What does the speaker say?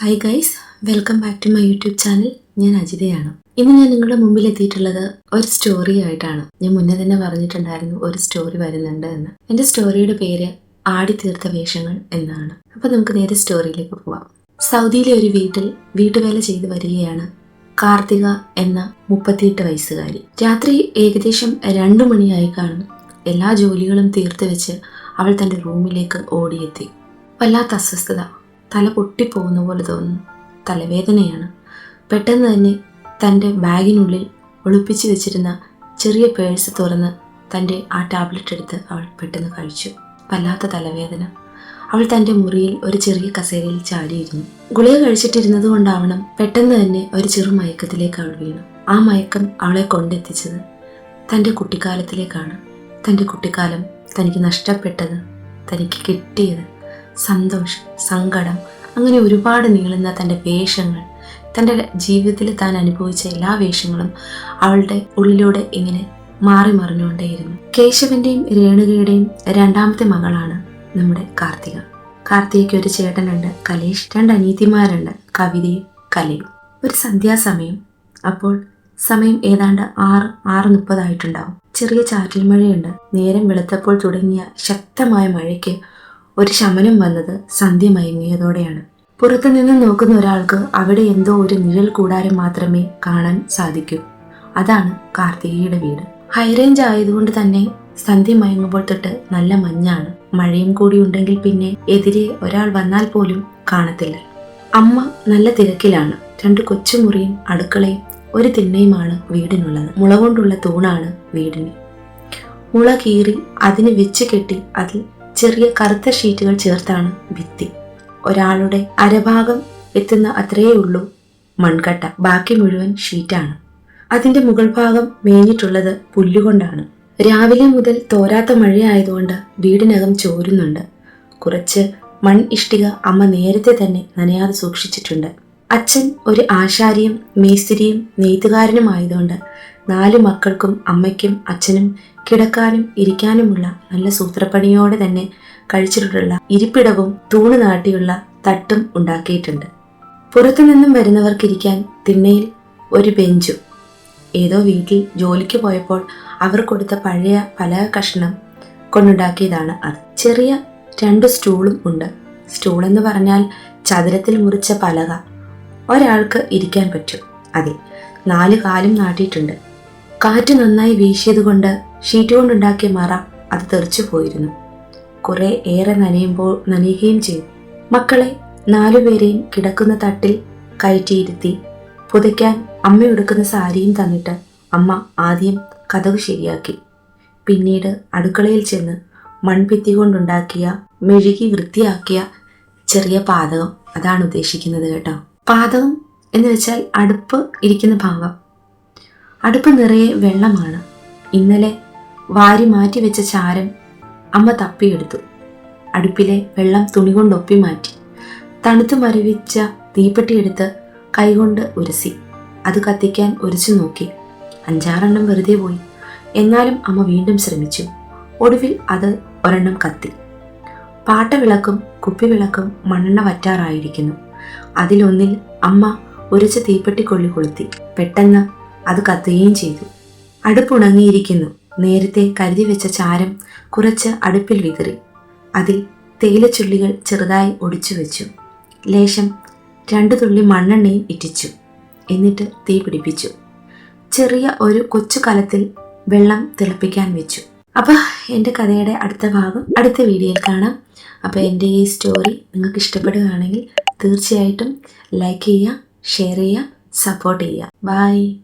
Hi guys welcome back to my YouTube channel ഞാൻ അജിതയാണ്. ഇന്ന് ഞാൻ നിങ്ങളുടെ മുമ്പിൽ എത്തിയിട്ടുള്ളത് ഒരു സ്റ്റോറി ആയിട്ടാണ്. ഞാൻ മുന്നേ തന്നെ പറഞ്ഞിട്ടുണ്ടായിരുന്നു ഒരു സ്റ്റോറി വരുന്നുണ്ട് എന്ന്. എന്റെ സ്റ്റോറിയുടെ പേര് ആടിത്തീർത്ത വേഷങ്ങൾ എന്നാണ്. അപ്പോൾ നമുക്ക് നേരെ സ്റ്റോറിയിലേക്ക് പോവാം. സൗദിയിലെ ഒരു വീട്ടിൽ വീട്ടുവേല ചെയ്തു വരികയാണ് കാർത്തിക എന്ന മുപ്പത്തിയെട്ട് വയസ്സുകാരി. രാത്രി ഏകദേശം രണ്ടു മണിയായി കാണും. എല്ലാ ജോലികളും തീർത്തു വെച്ച് അവൾ തന്റെ റൂമിലേക്ക് ഓടിയെത്തി. വല്ലാത്ത അസ്വസ്ഥത. തല പൊട്ടിപ്പോകുന്ന പോലെ തോന്നുന്നു. തലവേദനയാണ്. പെട്ടെന്ന് തന്നെ തന്റെ ബാഗിനുള്ളിൽ ഒളിപ്പിച്ചു വെച്ചിരുന്ന ചെറിയ പേഴ്സ് തുറന്ന് തന്റെ ആ ടാബ്ലറ്റ് എടുത്ത് അവൾ പെട്ടെന്ന് കഴിച്ചു. വല്ലാത്ത തലവേദന. അവൾ തന്റെ മുറിയിൽ ഒരു ചെറിയ കസേരയിൽ ചാടിയിരുന്നു. ഗുളിക കഴിച്ചിട്ടിരുന്നത് കൊണ്ടാവണം പെട്ടെന്ന് തന്നെ ഒരു ചെറു മയക്കത്തിലേക്ക് അവൾ വീണു. ആ മയക്കം അവളെ കൊണ്ടെത്തിച്ചത് തന്റെ കുട്ടിക്കാലത്തിലേക്കാണ്. തന്റെ കുട്ടിക്കാലം തനിക്ക് നഷ്ടപ്പെട്ടത് തനിക്ക് കിട്ടിയത് സന്തോഷം സങ്കടം അങ്ങനെ ഒരുപാട് നീളുന്ന തന്റെ വേഷങ്ങൾ തന്റെ ജീവിതത്തിൽ താൻ അനുഭവിച്ച എല്ലാ വേഷങ്ങളും അവളുടെ ഉള്ളിലൂടെ ഇങ്ങനെ മാറി മറിഞ്ഞുകൊണ്ടേയിരുന്നു. കേശവന്റെയും രേണുകയുടെയും രണ്ടാമത്തെ മകളാണ് നമ്മുടെ കാർത്തിക. കാർത്തികയ്ക്ക് ഒരു ചേട്ടനുണ്ട് കലേഷ്. രണ്ട് അനീതിമാരുണ്ട് കവിതയും കലയും. ഒരു സന്ധ്യാസമയം. അപ്പോൾ സമയം ഏതാണ്ട് ആറ് ആറ് മുപ്പതായിട്ടുണ്ടാവും. ചെറിയ ചാറ്റൽ മഴയുണ്ട് നേരം വെളുത്തപ്പോൾ തുടങ്ങിയ ശക്തമായ മഴയ്ക്ക് ഒരു ശമനം വന്നത് സന്ധ്യ മയങ്ങിയതോടെയാണ്. പുറത്തുനിന്ന് നോക്കുന്ന ഒരാൾക്ക് അവിടെ എന്തോ ഒരു നിഴൽ കൂടാരം മാത്രമേ കാണാൻ സാധിക്കൂ. അതാണ് കാർത്തികയുടെ വീട്. ഹൈറേഞ്ച് ആയതുകൊണ്ട് തന്നെ സന്ധ്യ മയങ്ങുമ്പോൾ തൊട്ട് നല്ല മഞ്ഞാണ്. മഴയും കൂടി ഉണ്ടെങ്കിൽ പിന്നെ എതിരെ ഒരാൾ വന്നാൽ പോലും കാണത്തില്ല. അമ്മ നല്ല തിരക്കിലാണ്. രണ്ട് കൊച്ചുമുറിയും അടുക്കളയും ഒരു തിണ്ണയുമാണ് വീടിനുള്ളത്. മുള കൊണ്ടുള്ള തൂണാണ് വീടിന്. മുള കീറി അതിന് വെച്ച് കെട്ടി അതിൽ ചെറിയ കറുത്ത ഷീറ്റുകൾ ചേർത്താണ് ഭിത്തി. ഒരാളുടെ അരഭാഗം എത്തുന്ന അത്രയേ ഉള്ളൂ മൺകട്ട. ബാക്കി മുഴുവൻ ഷീറ്റാണ്. അതിന്റെ മുകൾ ഭാഗം മേഞ്ഞിട്ടുള്ളത് പുല്ലുകൊണ്ടാണ്. രാവിലെ മുതൽ തോരാത്ത മഴയായതുകൊണ്ട് വീടിനകം ചോരുന്നുണ്ട്. കുറച്ച് മൺ ഇഷ്ടിക അമ്മ നേരത്തെ തന്നെ നനയാതെ സൂക്ഷിച്ചിട്ടുണ്ട്. അച്ഛൻ ഒരു ആശാരിയും മേസ്തിരിയും നെയ്ത്തുകാരനുമായതുകൊണ്ട് നാല് മക്കൾക്കും അമ്മയ്ക്കും അച്ഛനും കിടക്കാനും ഇരിക്കാനുമുള്ള നല്ല സൂത്രപ്പണിയോടെ തന്നെ കഴിച്ചിട്ടുള്ള ഇരിപ്പിടവും തൂണ് നാട്ടിയുള്ള തട്ടും ഉണ്ടാക്കിയിട്ടുണ്ട്. പുറത്തുനിന്നും വരുന്നവർക്കിരിക്കാൻ തിണ്ണയിൽ ഒരു ബെഞ്ചും. ഏതോ വീട്ടിൽ ജോലിക്ക് പോയപ്പോൾ അവർ കൊടുത്ത പഴയ പല കഷ്ണം കൊണ്ടുണ്ടാക്കിയതാണ് അത്. ചെറിയ രണ്ട് സ്റ്റൂളും ഉണ്ട്. സ്റ്റൂൾ എന്ന് പറഞ്ഞാൽ ചതുരത്തിൽ മുറിച്ച പലക. ഒരാൾക്ക് ഇരിക്കാൻ പറ്റും. അതെ നാല് കാലും നാട്ടിയിട്ടുണ്ട്. കാറ്റ് നന്നായി വീശിയതുകൊണ്ട് ഷീറ്റ് കൊണ്ടുണ്ടാക്കിയ മറ അത് തെറിച്ചു പോയിരുന്നു. കുറെ ഏറെ നനയുമ്പോൾ നനയുകയും ചെയ്തു. മക്കളെ നാലുപേരെയും കിടക്കുന്ന തട്ടിൽ കയറ്റിയിരുത്തി പുതയ്ക്കാൻ അമ്മ ഉടുക്കുന്ന സാരിയും തന്നിട്ട് അമ്മ ആദ്യം കഥകു ശരിയാക്കി. പിന്നീട് അടുക്കളയിൽ ചെന്ന് മൺഭിത്തി കൊണ്ടുണ്ടാക്കിയ മെഴുകി വൃത്തിയാക്കിയ ചെറിയ പാതകം അതാണ് ഉദ്ദേശിക്കുന്നത് കേട്ടോ. പാതകം എന്ന് വെച്ചാൽ അടുപ്പ് ഇരിക്കുന്ന ഭാഗം. അടുപ്പ് നിറയെ വെള്ളമാണ്. ഇന്നലെ വാരി മാറ്റി വെച്ച ചാരം അമ്മ തപ്പിയെടുത്തു. അടുപ്പിലെ വെള്ളം തുണി കൊണ്ട് ഒപ്പി മാറ്റി. തണുത്തു മരവിച്ച തീപ്പെട്ടിയെടുത്ത് കൈകൊണ്ട് ഉരസി. അത് കത്തിക്കാൻ ഉരച്ചു നോക്കി. അഞ്ചാറെണ്ണം വെറുതെ പോയി. എന്നാലും അമ്മ വീണ്ടും ശ്രമിച്ചു. ഒടുവിൽ അത് ഒരെണ്ണം കത്തി. പാട്ടവിളക്കും കുപ്പിവിളക്കും മണ്ണെണ്ണ വറ്റാറായിരിക്കുന്നു. അതിലൊന്നിൽ അമ്മ ഉരച്ച തീപ്പെട്ടി കൊള്ളി കൊളുത്തി. പെട്ടെന്ന് അത് കത്തുകയും ചെയ്തു. അടുപ്പുണങ്ങിയിരിക്കുന്നു. നേരത്തെ കരുതി വെച്ച ചാരം കുറച്ച് അടുപ്പിൽ വിതറി. അതിൽ തേയിലച്ചുള്ളികൾ ചെറുതായി ഒടിച്ചു വെച്ചു. ലേശം രണ്ടു തുള്ളി മണ്ണെണ്ണയും ഇറ്റിച്ചു. എന്നിട്ട് തീ പിടിപ്പിച്ചു. ചെറിയ ഒരു കൊച്ചു കലത്തിൽ വെള്ളം തിളപ്പിക്കാൻ വെച്ചു. അപ്പോൾ എന്റെ കഥയുടെ അടുത്ത ഭാഗം അടുത്ത വീഡിയോയിൽ കാണാം. അപ്പോൾ എന്റെ ഈ സ്റ്റോറി നിങ്ങൾക്ക് ഇഷ്ടപ്പെടുകയാണെങ്കിൽ തീർച്ചയായിട്ടും ലൈക്ക് ചെയ്യുക ഷെയർ ചെയ്യുക സപ്പോർട്ട് ചെയ്യുക. ബൈ.